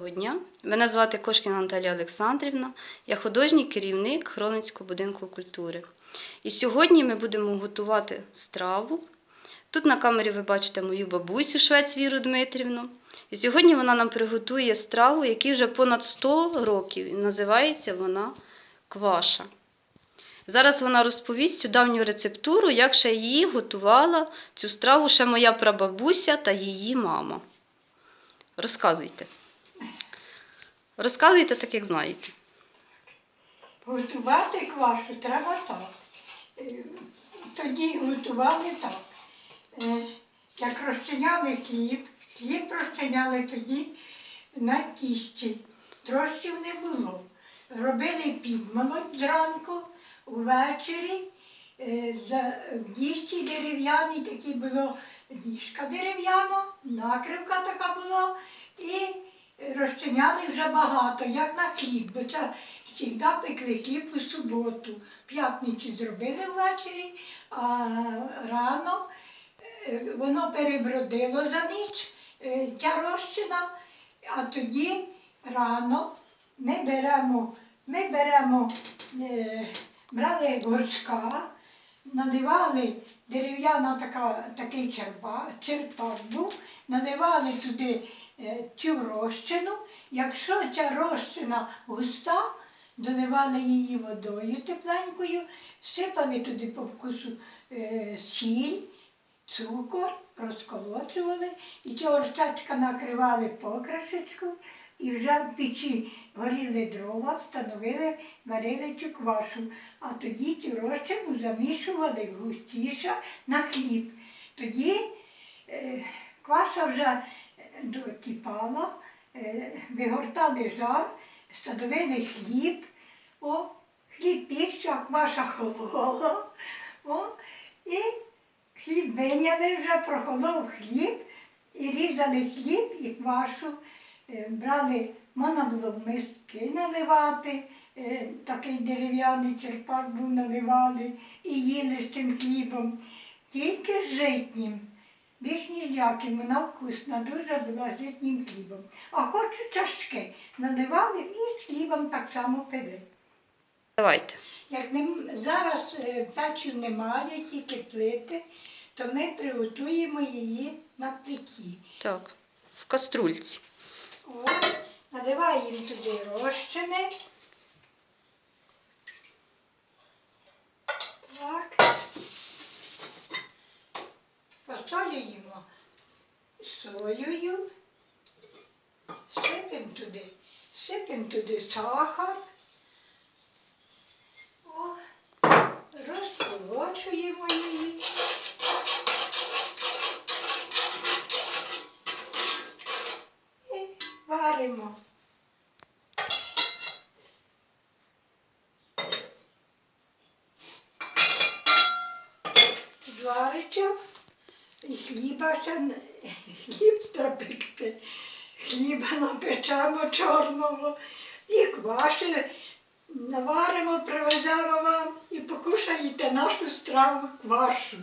Доброго дня. Мене звати Кошкіна Наталія Олександрівна. Я художній керівник Хроницького будинку культури. І сьогодні ми будемо готувати страву. Тут на камері ви бачите мою бабусю Швець Віру Дмитрівну. І сьогодні вона нам приготує страву, якій вже понад 100 років. І називається вона кваша. Зараз вона розповість цю давню рецептуру, як ще її готувала цю страву ще моя прабабуся та її мама. Розказуйте. Розказуйте так, як знаєте. Готувати квашу треба так. Е, Тоді готували так. Е, Як розчиняли хліб, хліб розчиняли тоді на тісті. Трощів не було. Робили підмолоть зранку, ввечері. е, В діжці дерев'яній такі було діжка дерев'яна, накривка така була. І розчиняли вже багато, як на хліб, бо це завжди пекли хліб у суботу. П'ятницю зробили ввечері, а рано е, воно перебродило за ніч, е, ця розчина, а тоді рано ми беремо, ми беремо, е, брали горшка, наливали дерев'яна така, такий черпак, черпак був, наливали туди цю розчину. Якщо ця розчина густа, доливали її водою тепленькою, сипали туди по вкусу е, сіль, цукор, розколочували і цього горщачка накривали покришечку і вже в печі горіли дрова, встановили, варили цю квашу, а тоді цю розчину замішували густіше на хліб. Тоді е, кваша вже докипала, е, вигортали жар, садовили хліб, о, хліб пікся, кваша холола. О, і хліб виняли вже, прохолов хліб, і різали хліб і квашу. Е, Брали, можна було в миски наливати, е, такий дерев'яний черпак був, наливали і їли з цим хлібом. Тільки з житнім. Більш ніж яким, вона вкусна, дуже з житнім хлібом. А хочу чашки наливали і з хлібом так само пили. Давайте. Як нем- зараз печів немає, тільки плити, то ми приготуємо її на плиті. Так. В каструльці. От, наливаємо туди розчини. Так. Посолюємо солею. Сипемо туди, сипемо туди сахар. О, розколочуємо її. І варимо. Звариться хліба ще хліб запекти. Хліба напечемо чорного і кваші наваримо, привеземо вам і покушаєте нашу страву квашу.